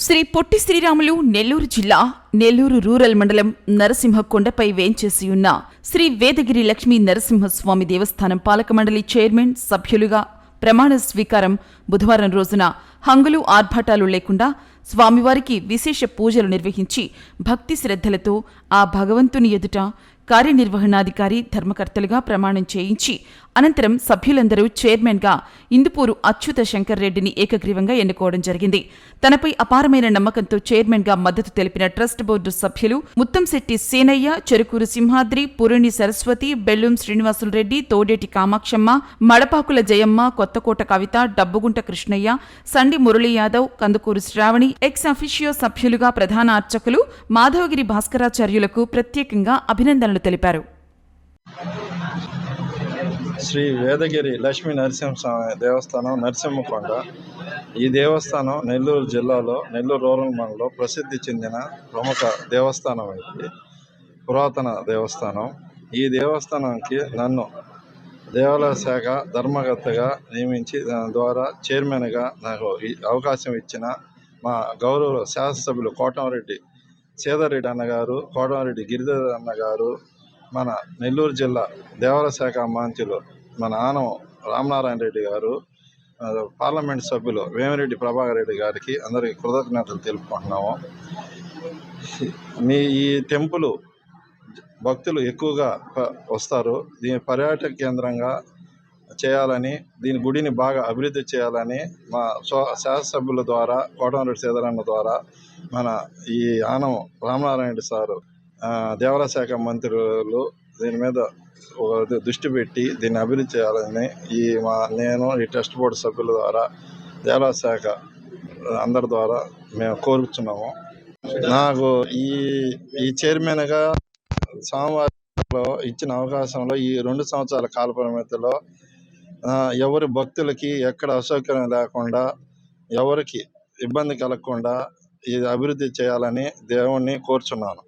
శ్రీ పొట్టి శ్రీరాములు నెల్లూరు జిల్లా నెల్లూరు రూరల్ మండలం నరసింహ కొండపై వేంచేసి ఉన్న శ్రీ వేదగిరి లక్ష్మీ నరసింహస్వామి దేవస్థానం పాలక మండలి చైర్మన్ సభ్యులుగా ప్రమాణ స్వీకారం బుధవారం రోజున హంగులు ఆర్భాటాలు లేకుండా స్వామివారికి విశేష పూజలు నిర్వహించి భక్తి శ్రద్ధలతో ఆ భగవంతుని ఎదుట కార్యనిర్వహణాధికారి ధర్మకర్తలుగా ప్రమాణం చేయించి అనంతరం సభ్యులందరూ చైర్మన్గా ఇందుపూరు అచ్యుత శంకర్ రెడ్డిని ఏకగ్రీవంగా ఎన్నుకోవడం జరిగింది. తనపై అపారమైన నమ్మకంతో చైర్మన్గా మద్దతు తెలిపిన ట్రస్ట్ బోర్డు సభ్యులు ముత్తంశెట్టి సేనయ్య చెరుకూరు సింహాద్రి పురుణి సరస్వతి బెల్లుం శ్రీనివాసులు రెడ్డి తోడేటి కామాక్షమ్మ మడపాకుల జయమ్మ కొత్తకోట కవిత డబ్బుగుంట కృష్ణయ్య సండి మురళీ యాదవ్ కందుకూరు శ్రావణి ఎక్స్ అఫిషియో సభ్యులుగా ప్రధాన అర్చకులు మాధవగిరి భాస్కరాచార్యులకు ప్రత్యేకంగా అభినందనలు తెలిపారు. శ్రీ వేదగిరి లక్ష్మీ నరసింహస్వామి దేవస్థానం నరసింహకొండ. ఈ దేవస్థానం నెల్లూరు జిల్లాలో నెల్లూరు రూరల్ మండలంలో ప్రసిద్ధి చెందిన ప్రముఖ దేవస్థానం ఇది పురాతన దేవస్థానం. ఈ దేవస్థానానికి నన్ను దేవాలయ శాఖ ధర్మకర్తగా నియమించి దాని ద్వారా చైర్మన్గా నాకు అవకాశం ఇచ్చిన మా గౌరవ శాసనసభ్యులు కోటమరెడ్డి సీతారెడ్డి అన్నగారు కోటమరెడ్డి గిరిధర్ అన్నగారు మన నెల్లూరు జిల్లా దేవాలయ శాఖ మంత్రులు మన ఆనం రామనారాయణ రెడ్డి గారు పార్లమెంట్ సభ్యులు వేమిరెడ్డి ప్రభాకర్ రెడ్డి గారికి అందరికీ కృతజ్ఞతలు తెలుపుకుంటున్నాము. మీ ఈ టెంపుల్ భక్తులు ఎక్కువగా వస్తారు. దీని పర్యాటక కేంద్రంగా చేయాలని దీని గుడిని బాగా అభివృద్ధి చేయాలని మా శాసనసభ్యుల ద్వారా కోటమరెడ్డి సీతారామ ద్వారా మన ఈ ఆనం రామనారాయణ రెడ్డి సారు ఆ, దేవాలయ శాఖ మంత్రులు దీని మీద దృష్టి పెట్టి దీన్ని అభివృద్ధి చేయాలని ఈ మా నేను ఈ ట్రస్ట్ బోర్డు సభ్యుల ద్వారా దేవాలయ శాఖ అందరి ద్వారా మేము కోరుచున్నాము. నాకు ఈ ఈ చైర్మన్గా సోమవారంలో ఇచ్చిన అవకాశంలో ఈ రెండు సంవత్సరాల కాల పరిమితిలో ఎవరి భక్తులకి ఎక్కడ అసౌకర్యం లేకుండా ఎవరికి ఇబ్బంది కలగకుండా ఇది అభివృద్ధి చేయాలని దేవుణ్ణి కోరుచున్నాను.